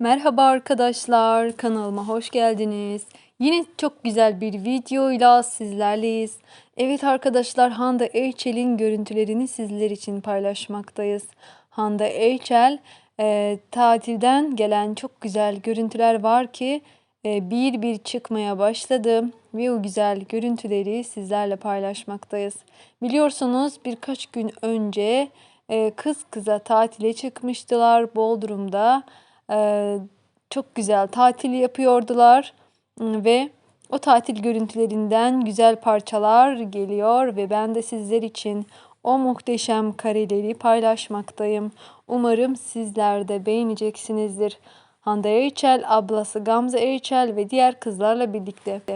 Merhaba arkadaşlar, kanalıma hoş geldiniz. Yine çok güzel bir videoyla sizlerleyiz. Evet arkadaşlar, Hande Erçel'in görüntülerini sizler için paylaşmaktayız. Hande Erçel, e, tatilden gelen çok güzel görüntüler var ki bir bir çıkmaya başladı ve o güzel görüntüleri sizlerle paylaşmaktayız. Biliyorsunuz birkaç gün önce e, kız kıza tatile çıkmıştılar Bodrum'da. Eee, çok güzel tatil yapıyordular ımm, ve o tatil görüntülerinden güzel parçalar geliyor ve ben de sizler için o muhteşem kareleri paylaşmaktayım. Umarım sizler de beğeneceksinizdir. Hande Erçel, ablası Gamze Erçel ve diğer kızlarla birlikte.